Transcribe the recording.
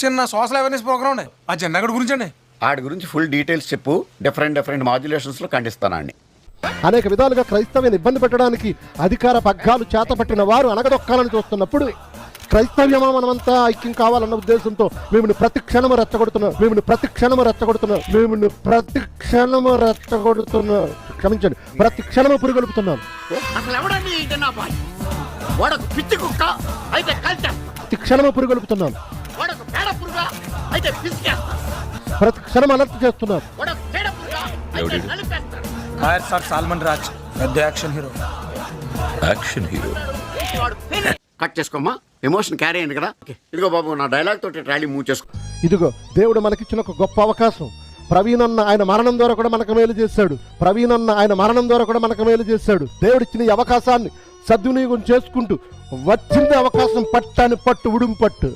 చిన్న social awareness programme ఆ జెండా గడి గురించి అండి ఆడి గురించి ఫుల్ డీటెయిల్స్ చెప్పు. డిఫరెంట్ డిఫరెంట్ మాడ్యులేషన్స్లో ఖండిస్తానండి అనేక విధాలుగా క్రైస్తవ్యాన్ని ఇబ్బంది పెట్టడానికి అధికార పగ్గాలు చేతపట్టిన వారు అనగదొక్కాలని చూస్తున్నప్పుడు క్రైస్తవ్యమా మనమంతా ఐక్యం కావాలన్న ఉద్దేశంతో మేము ప్రతి క్షణము రెచ్చగొడుతున్నాం మేము ప్రతి క్షణము రెచ్చగొడుతున్నాం మేము ప్రతి క్షణము రెచ్చగొడుతున్నాం. క్షమించండి ప్రతి క్షణము పురుగొలుపుతున్నాం. అసలు ఎవడండి ఈ నా బాయ్ వాడకు పిచ్చి కుక్క. అయితే కలిచేస్తా ప్రతి క్షణము పురుగొలుపుతున్నాం. అయితే ప్రతి క్షణం అలర్ట్ చేస్తున్నాం వాడకు పేడ పురుగా అయితే నలిపేస్తాడు ఫైర్ సార్ సాల్మన్ రాజ్ పెద్ద action hero. Action hero. Cut చేసుకోమ్మా. Emotion carry అయింది కదా. ఇదిగో బాబు నా డైలాగ్ తోటి ట్రాలీ మూవ్ చేసుకో. ఇదిగో దేవుడు మనకిచ్చిన ఒక గొప్ప అవకాశం. ప్రవీణ్ అన్న ఆయన మరణం ద్వారా కూడా మనకు మేలు చేశాడు. ప్రవీణ్ అన్న ఆయన మరణం ద్వారా కూడా మనకు మేలు చేశాడు. దేవుడిచ్చిన ఈ అవకాశాన్ని సద్వినియోగం చేసుకుంటూ వచ్చింది అవకాశం పట్టాని పట్టు ఉడుం పట్టు